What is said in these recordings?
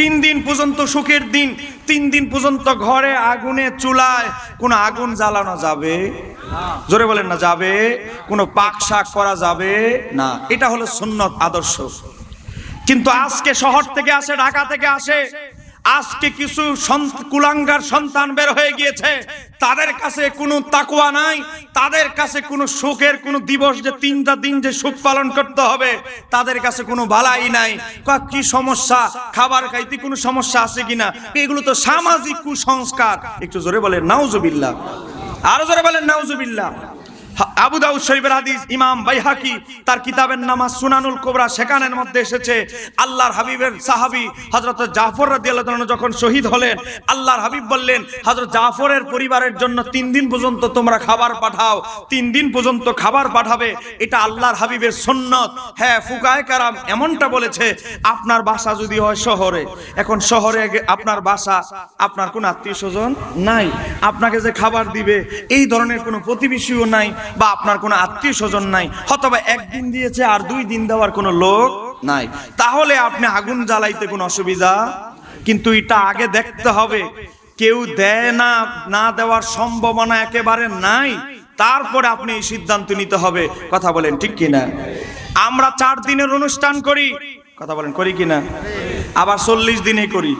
তিন দিন পর্যন্ত সুখের দিন, তিন দিন পর্যন্ত ঘরে আগুনে চুলায় কোনো আগুন জ্বালানো যাবে? জোরে বলেন না, যাবে? কোনো পাক শাক করা যাবে? না, এটা হলো সুন্নত আদর্শ। কিন্তু আজকে শহর থেকে আসে, ঢাকা থেকে আসে আজকে কিছু কুলাঙ্গার সন্তান বের হয়ে গিয়েছে। তাদের কাছে কোনো তাকুয়া নাই। তাদের কাছে কোনো সুখের কোনো দিবস যে তিনটা দিন যে সুখ পালন করতে হবে, তাদের কাছে কোনো বালাই নাই। কি সমস্যা? খাবার খাইতে কোনো সমস্যা আছে কিনা? এগুলো তো সামাজিক কুসংস্কার। একটু জোরে বলেন, নাউজুবিল্লাহ। আরও জোরে বলেন, নাউজুবিল্লাহ। আবু দাউদ শরীফের হাদিস, ইমাম বাইহাকি তার কিতাবের নামা সুনানুল কোবরা সেখানের মধ্যে এসেছে। আল্লাহর হাবিবের সাহাবী হযরত জাফর রাদিয়াল্লাহু যখন শহীদ হলেন, আল্লাহর হাবিব বললেন, হযরত জাফরের পরিবারের জন্য তিন দিন পর্যন্ত তোমরা খাবার পাঠাও, তিন দিন পর্যন্ত খাবার পাঠাবে, এটা আল্লাহর হাবিবের সুন্নত। হ্যাঁ ফুকায়ে কারাম এমনটা বলেছে, আপনার বাসা যদি হয় শহরে, এখন শহরে আপনার বাসা, আপনার কোন আত্মীয় স্বজন নাই, আপনাকে যে খাবার দিবে, এই ধরনের কোনো প্রতিবেশীও নাই বা আপনার কোনো আত্মীয় স্বজন নাই হয়তোবা একদিন দিয়েছে আর দুই দিন দেওয়ার কোনো লোক নাই, তাহলে আপনি আগুন জ্বালাইতে কোনো অসুবিধা? কিন্তু এটা আগে দেখতে হবে, কেউ দেয় না না দেওয়ার সম্ভাবনা একেবারে নাই, তারপরে আপনি এই সিদ্ধান্ত নিতে হবে। কথা বলেন, ঠিক কিনা আমরা চার দিনের অনুষ্ঠান করি। কথা বলেন, করি কিনা আবার চল্লিশ দিনে করি।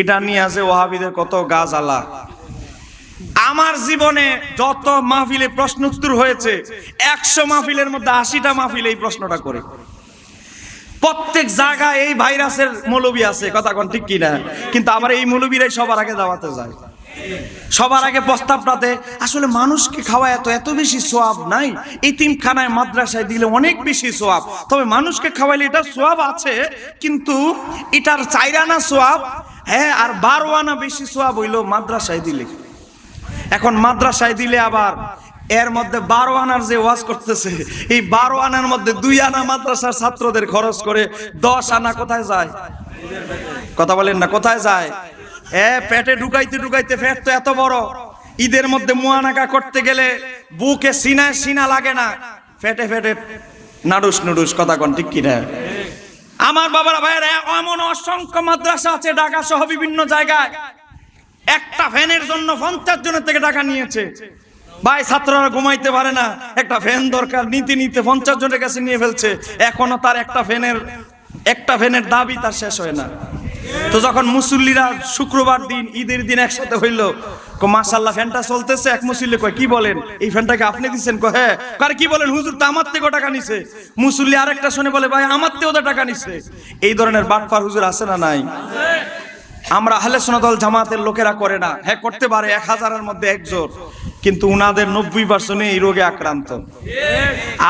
এটা নিয়ে আছে ওহাবিদের কত গাছ আলা। আমার জীবনে যত মাহফিলে প্রশ্ন উত্তর হয়েছে, একশো মাহফিলের মধ্যে আশিটা মাহফিল এই প্রশ্নটা করে। প্রত্যেক জায়গায় এই ভাইরাসের মৌলবি আছে, কথা কোন ঠিক কিনা? কিন্তু আমার এই মৌলবিরাই সবার আগে দাওয়াতে যায়। সবার আগে প্রস্তাবটাতে আসলে মানুষকে খাওয়ায় এত এত বেশি সোয়াব নাই। এই তিনখানায় মাদ্রাসায় দিলে অনেক বেশি সোয়াব। তবে মানুষকে খাওয়াইলে এটার সোয়াব আছে, কিন্তু এটার চাইরানা সোয়াব হ্যাঁ আর বারো আনা বেশি সোয়াব হইল মাদ্রাসায় দিলে। এখন মাদ্রাসায় দিলে আবার এর মধ্যে বারো আনার যে ওয়াজ করতেছে, এই বারো আনার মধ্যে দুই আনা মাদ্রাসার ছাত্রদের খরচ করে দশ আনা কোথায় যায়? কথা বলেন না, কোথায় যায়? এ, পেটে ঢুকাইতে ঢুকাইতে পেট তো এত বড়, ঈদের মধ্যে মুয়ানাকা করতে গেলে বুকে সিনায় সিনা লাগে না, ফেটে ফেটে নাডুস নুডুস কথা কন, ঠিক কিনা? আমার বাবার ভাইয়ের, এমন অসংখ্য মাদ্রাসা আছে, ঢাকা সহ বিভিন্ন জায়গায়। একটা ফ্যানের জন্য পঞ্চাশ জনের থেকে টাকা নিয়েছে। ভাই, ছাত্ররা ঘুমাইতে পারে না। একটা ফ্যান দরকার, নিতে নিতে পঞ্চাশ জনের কাছে নিয়ে ফেলছে। এখনও তার একটা ফ্যানের একটা ফ্যানের দাবি তার শেষ হয় না। তো যখন মুসল্লিরা শুক্রবার দিন, ঈদের দিন একসাথে হইল মাসাল্লাহ ফ্যানটা চলতেছে। এক মুসল্লি কয়, কি বলেন? এই ফ্যানটাকে আপনি দিচ্ছেন কয় হ্যাঁ। কার কি বলেন? হুজুর তো আমার থেকেও টাকা নিছে। মুসল্লি আরেকটা শুনে বলে, ভাই, আমার থেকেও তো টাকা নিছে। এই ধরনের বাটফার হুজুর আছে না নাই? আমরা আহলে সোনাদল জামাতের লোকেরা করে না। হ্যাঁ করতে পারে এক হাজারের মধ্যে একজন কিন্তু উনাদের নব্বই পার্সেন্ট এই রোগে আক্রান্ত।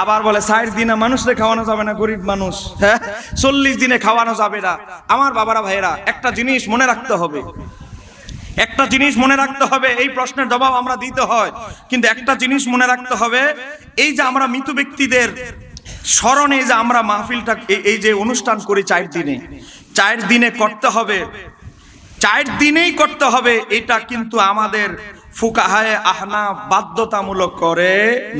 আবার বলে ষাট দিনে মানুষদের খাওয়ানো যাবে না, গরিব মানুষ? হ্যাঁ চল্লিশ দিনে খাওয়ানো যাবে না। আমার বাবারা ভাইরা একটা জিনিস মনে রাখতে হবে। একটা জিনিস মনে রাখতে হবে, এই প্রশ্নের জবাব আমরা দিতে হয়। কিন্তু একটা জিনিস মনে রাখতে হবে, এই যে আমরা মৃত ব্যক্তিদের স্মরণে যে আমরা মাহফিলটা, এই যে অনুষ্ঠান করি চার দিনে চার দিনে করতে হবে। চার দিনেই করতে হবে এটা কিন্তু আমাদের ফুকাহায় আহনা বাধ্যতামূলক করে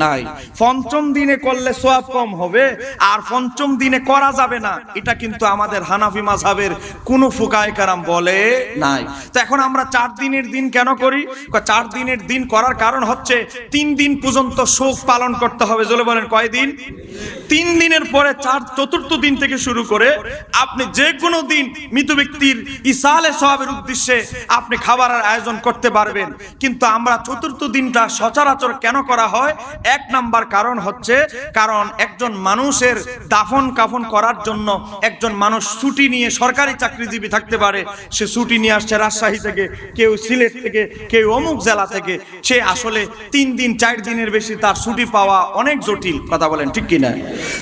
নাই। পঞ্চম দিনে করলে সোয়াব কম হবে, আর পঞ্চম দিনে করা যাবে না। এটা কিন্তু আমাদের হানাফি মাঝহাবের কোনো ফুকায় বলে নাই। তো এখন আমরা চার দিনের দিন কেন করি? চার দিনের দিন করার কারণ হচ্ছে, তিন দিন পর্যন্ত শোক পালন করতে হবে। জলে বলেন কয়দিন তিন দিনের পরে চার, চতুর্থ দিন থেকে শুরু করে আপনি যে কোনো দিন মৃত ব্যক্তির ইসালে সবাবের উদ্দেশ্যে আপনি খাবারের আয়োজন করতে পারবেন। কিন্তু আমরা চতুর্থ দিনটা সচরাচর কেন করা হয়? এক নাম্বার কারণ হচ্ছে, কারণ একজন মানুষের দাফন কাফন করার জন্য একজন মানুষ ছুটি নিয়ে সরকারি চাকরিজীবী থাকতে পারে। সে ছুটি নিয়ে আসছে রাজশাহী থেকে, কেউ সিলেট থেকে, কেউ অমুক জেলা থেকে। সে আসলে তিন দিন, চার দিনের বেশি তার ছুটি পাওয়া অনেক জটিল, কথা বলেন ঠিক কিনা?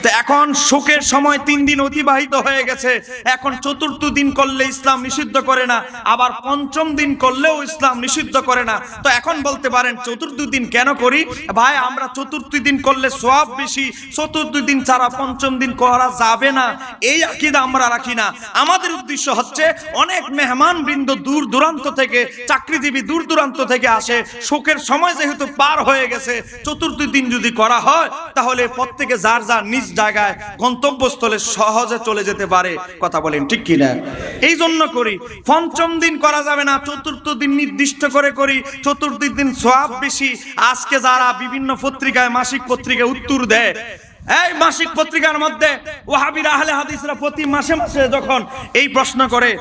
তো এখন শোকের সময় তিন দিন অতিবাহিত হয়ে গেছে। এখন চতুর্থ দিন করলে ইসলাম নিষিদ্ধ করে না, আবার পঞ্চম দিন করলেও ইসলাম নিষিদ্ধ করে না। তো এখন বলতে পারেন, চতুর্থ দিন কেন করি? ভাই, আমরা চতুর্থ দিন করলে সব বেশি, চতুর্থ দিন ছাড়া পঞ্চম দিন করা যাবে না। এই আকিদা আমরা রাখি না। আমাদের উদ্দেশ্য হচ্ছে, অনেক মেহমান বৃন্দ দূর দূরান্ত থেকে, চাকরিজীবী দূর দূরান্ত থেকে আসে, শোকের সময় যেহেতু পার হয়ে গেছে, চতুর্থ দিন যদি করা হয়, তাহলে প্রত্যেকে যার যার নিজ জায়গায় গন্তব্যস্থলে সহজে চলে যেতে পারে। কথা বলেন ঠিক কিনা? এই জন্য করি, পঞ্চম দিন করা যাবে না, চতুর্থ দিন নির্দিষ্ট করে করি, চতুর্থ দিন সব বেশি। আজকে যারা বিভিন্ন পত্রিকায়, মাসিক পত্রিকায় উত্তর দেয়, এই মাসিক পত্রিকার মধ্যে আহলে হাদিসরা প্রতি মাসে মাসে যখন এই প্রশ্ন করে,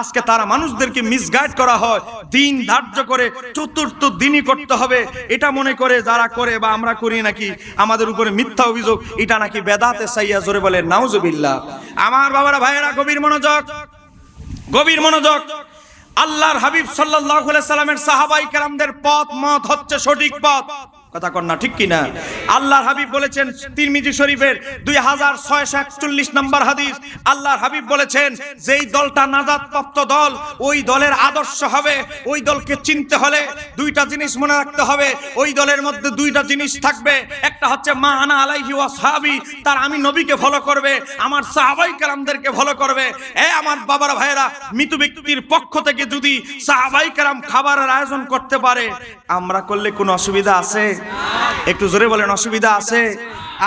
আজকে তারা মানুষদেরকে মিসগাইড করা হয়, দিন ধার্য করে, চতুর্থ দিনই করতে হবে। এটা মনে করে যারা করে বা আমরা করি নাকি, আমাদের উপরে মিথ্যা অভিযোগ, এটা নাকি বেদাতে সাইয়া জোরে বলে আমার বাবারা, ভাইয়েরা, গভীর মনোযোগ গভীর মনোযোগ। আল্লাহর হাবিব আলাইহি সাল্লামের সাহাবাই কেরামদের পথ মত হচ্ছে সঠিক পথ। কথা কন না ঠিক কিনা? আল্লাহর হাবিব বলেছেন তিরমিজি শরীফের দুই হাজার ছয়শো একচল্লিশ নম্বর হাদিস। আল্লাহর হাবিব বলেছেন, যেই দলটা নাজাদ প্রাপ্ত দল, ওই দলের আদর্শ হবে। ওই দলকে চিনতে হলে দুইটা জিনিস মনে রাখতে হবে। ওই দলের মধ্যে দুইটা জিনিস থাকবে। একটা হচ্ছে, মা আনা আলাইহি ওয়া সাহাবি তার আমি নবীকে ফলো করবে, আমার সাহাবাই কালামদেরকে ফলো করবে। এ আমার বাবার ভাইয়েরা, মৃত ব্যক্তির পক্ষ থেকে যদি সাহাবাই কালাম খাবারের আয়োজন করতে পারে আমরা করলে কোনো অসুবিধা আছে? একটু জোরে বলেন অসুবিধা আছে?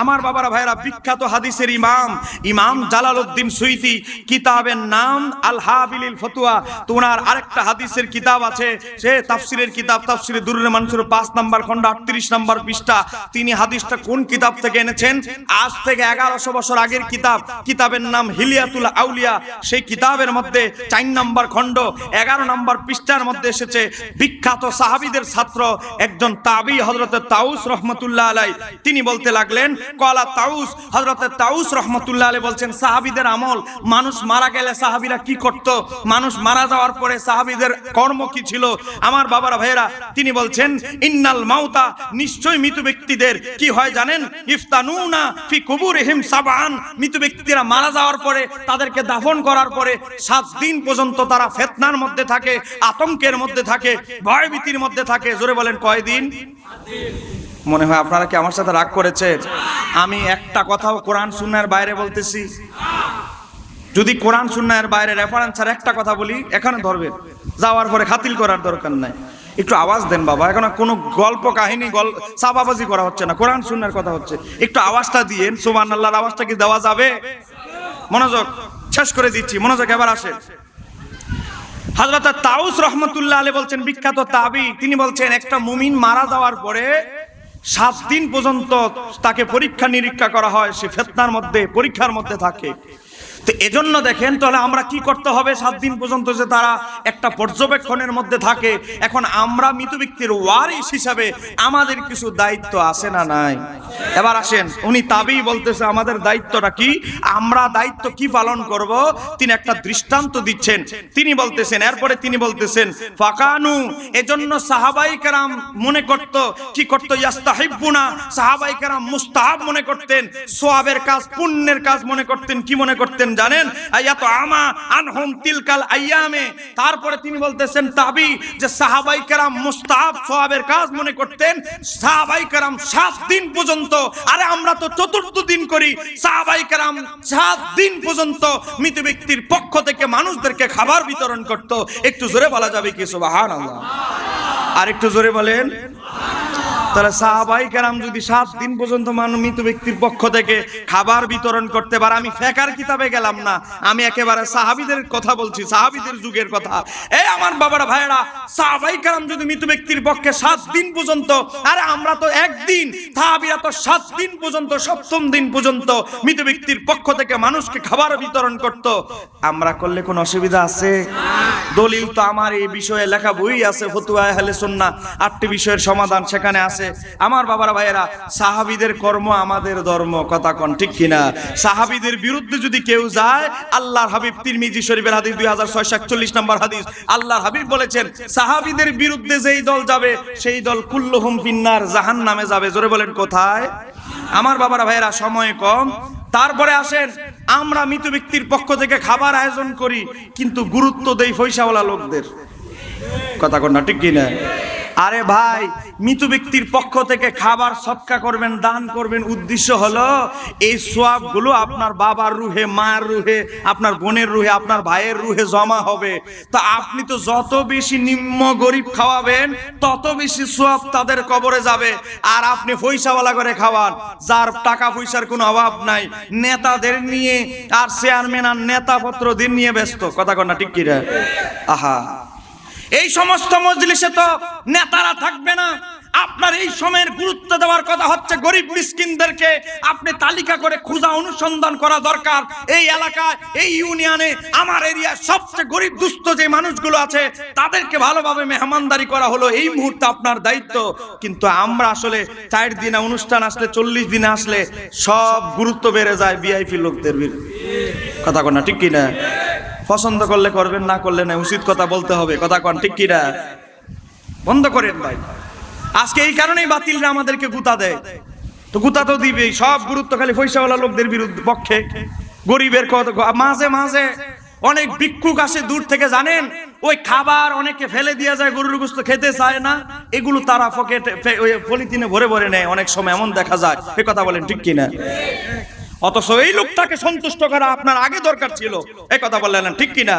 আমার বাবারা ভাইরা বিখ্যাত হাদিসের ইমাম ইমাম জালালউদ্দিন সুইতি, কিতাবের নাম আল হাবিলিল ফতুয়া তোনার আরেকটা হাদিসের কিতাব আছে, সে তাফসিরের কিতাব, তাফসিরে দুরুল মানুষের পাঁচ নাম্বার খন্ড আটত্রিশ নাম্বার পৃষ্ঠা। তিনি হাদিসটা কোন কিতাব থেকে এনেছেন? আজ থেকে এগারোশো বছর আগের কিতাব। কিতাবের নাম হিলিয়াতুল আউলিয়া। সেই কিতাবের মধ্যে চার নাম্বার খন্ড এগারো নাম্বার পৃষ্ঠার মধ্যে এসেছে, বিখ্যাত সাহাবিদের ছাত্র একজন তাবি হজরত তাউস রহমতুল্লাহ আলাই তিনি বলতে লাগলেন কলা তাউস হজরত তাউস রহমতুল্লাহ আলাই বলছেন, সাহাবিদের আমল, মানুষ মারা গেলে সাহাবিরা কি করত? মানুষ মারা যাওয়ার পরে সাহাবিদের কর্ম কি ছিল? আমার বাবারা ভাইয়েরা, তিনি বলছেন, ইন্নাল মাউতা নিশ্চয় মৃত ব্যক্তিদের, কি হয় জানেন? ইফতানুনা ফি কুবুরিহিম সাবান মৃত ব্যক্তিরা মারা যাওয়ার পরে, তাদেরকে দাফন করার পরে সাত দিন পর্যন্ত তারা ফেতনার মধ্যে থাকে, আতঙ্কের মধ্যে থাকে, ভয়ভীতির মধ্যে থাকে। জোরে বলেন, কয়দিন? মনে হয় আপনারা কি আমার সাথে রাগ করেছেন? আমি একটা কথাও কোরআন সুন্নার বাইরে বলতেছি। যদি কোরআন সুন্নার বাইরে রেফারেন্স আর একটা কথা বলি, এখানে ধরবেন। যাওয়ার পরে খাতিল করার দরকার নাই। একটু আওয়াজ দেন বাবা, এখন কোনো গল্প কাহিনী গল্প চাপাবাজি করা হচ্ছে না, কোরআন সুন্নার কথা হচ্ছে। একটু আওয়াজটা দিয়েন সুবান আল্লাহর আওয়াজটা কি দেওয়া যাবে? মনোযোগ শেষ করে দিচ্ছি, মনোযোগ এবার আসে হাজরত তাউস রহমতুল্লাহ আলী বলছেন, বিখ্যাত তাবি, তিনি বলছেন, একটা মুমিন মারা যাওয়ার পরে সাত দিন পর্যন্ত তাকে পরীক্ষা নিরীক্ষা করা হয় সে ফেতনার মধ্যে পরীক্ষার মধ্যে থাকে। তো এজন্য দেখেন, তাহলে আমরা কি করতে হবে? সাত দিন পর্যন্ত যে তারা একটা পর্যবেক্ষণের মধ্যে থাকে, এখন আমরা মৃত ব্যক্তির ওয়ারিস হিসাবে আমাদের কিছু দায়িত্ব আছে না নাই? এবার আসেন, উনি তাবেই বলতেছে, আমাদের দায়িত্বটা কি? আমরা দায়িত্ব কি পালন করব? তিনি একটা দৃষ্টান্ত দিচ্ছেন। তিনি বলতেছেন, এরপরে তিনি বলতেছেন, ফাকানু, এজন্য সাহাবাই কেরাম মনে করত, কি করত? ইয়াস্তাহিবুনা সাহাবাই কেরাম মুস্তাহাব মনে করতেন, সোয়াবের কাজ, পুণ্যের কাজ মনে করতেন, কি মনে করতেন? জানেন? তারপরে তিনি বলতেছেন, তাবি, যে সাহাবাই কেরাম কাজ মনে করতেন, সাহাবাই কেরাম সাত দিন পর্যন্ত, আরে আমরা তো চতুর্থ দিন করি, সাহাবাই কেরাম সাত দিন পর্যন্ত মৃত ব্যক্তির পক্ষ থেকে মানুষদেরকে খাবার বিতরণ করত। একটু জোরে বলা যাবে কি, সুবহানাল্লাহ? আর একটু জোরে বলেন। তাহলে সাহাবাই কেরাম যদি সাত দিন পর্যন্ত মৃত ব্যক্তির পক্ষ থেকে খাবার বিতরণ করতে পারে, আমি ফেকার কিতাবে গেলাম না। আমি একেবারে সাহাবিদের কথা বলছি, সাহাবিদের যুগের কথা। এই আমার বাবারা, ভাইয়েরা, সাহাবাই কেরাম যদি মৃত ব্যক্তির পক্ষে সাত দিন পর্যন্ত, আরে আমরা তো একদিন, সাহাবিরা তো সাত দিন পর্যন্ত, সপ্তম দিন পর্যন্ত মৃত ব্যক্তির পক্ষ থেকে মানুষকে খাবার বিতরণ করত। আমরা করলে কোনো অসুবিধা আছে? দলিল তো আমার এই বিষয়ে লেখা বই আছে, ফতুয়া আহলে সুন্নাহ। আটটি বিষয়ের সমাধান সেখানে আছে। আমার বাবারা, ভাইয়েরা, সাহাবিদের কর্ম আমাদের ধর্ম, কথা কন ঠিক কিনা? সাহাবিদের বিরুদ্ধে যদি কেউ যায়, আল্লাহর হাবিব তিরমিজি শরীফের হাদিস দুই হাজার ছয়শো একচল্লিশ নম্বর হাদিস। আল্লাহর হাবিব বলেছেন, সাহাবিদের বিরুদ্ধে যেই দল যাবে, সেই দল কুল্লুহুম ফিন্নার জাহান নামে যাবে। জোরে বলেন কোথায়? আমার বাবারা, ভাইয়েরা, সময় কম। তারপরে আসেন, আমরা মৃত ব্যক্তির পক্ষ থেকে খাবার আয়োজন করি, কিন্তু গুরুত্ব দেই পয়সাওয়ালা লোকদের। কথা কন না ঠিক কিনা? আরে ভাই, মৃত ব্যক্তির পক্ষ থেকে খাবার সৎকা করবেন, দান করবেন। উদ্দেশ্য হলো, এই সোয়াবগুলো আপনার বাবার রুহে মার রুহে, আপনার বোনের রুহে, আপনার ভাইয়ের রুহে জমা হবে। তা আপনি তো যত বেশি নিম্ন গরিব খাওয়াবেন, তত বেশি সোয়াব তাদের কবরে যাবে। আর আপনি পয়সাওয়ালা করে খাওয়ান, যার টাকা পয়সার কোনো অভাব নাই। নেতাদের নিয়ে আর চেয়ারম্যান আর নেতা দিন নিয়ে ব্যস্ত। কথা না, ঠিক কি রে আহা। এই সমস্ত মজলিসে তো নেতারা থাকবে না। আপনার এই সময়ের গুরুত্ব দেওয়ার কথা হচ্ছে গরিব মিসকিনদেরকে আপনি তালিকা করে খোঁজা অনুসন্ধান করা দরকার। এই এলাকায়, এই ইউনিয়নে, আমার এরিয়ার সবচেয়ে গরিব দুস্থ যে মানুষগুলো আছে, তাদেরকে ভালোভাবে মেহমানদারি করা হলো। এই মুহূর্তে আপনার দায়িত্ব। কিন্তু আমরা আসলে চার দিনে অনুষ্ঠান আসলে, চল্লিশ দিনে আসলে সব গুরুত্ব বেড়ে যায় ভিআইপি লোকদের কথা কন ঠিক কিনা? পছন্দ করলে করবেন, না করলে না উচিত কথা বলতে হবে। কথা কন, ঠিক কিনা? বন্ধ করেন ভাই। আজকে এই কারণেই বাতিলরা আমাদেরকে গুতা দেয়। তো গুতা তো দিবেই, সব গুরুত্ব খালি পয়সাওয়ালা লোকদের বিরুদ্ধে পক্ষে। গরিবের কত মাঝে মাঝে অনেক ভিক্ষুক আসে দূর থেকে, জানেন? ওই খাবার অনেকে ফেলে দিয়ে যায়, গরুর গোস্ত খেতে চায় না। এগুলো তারা পকেটে ফে- ওই পলিথিনে ভরে ভরে নেয় অনেক সময়, এমন দেখা যায়। এই কথা বলেন ঠিক কিনা? অথচ এই লোকটাকে সন্তুষ্ট করা আপনার আগে দরকার ছিল। এ কথা বললেন ঠিক কিনা?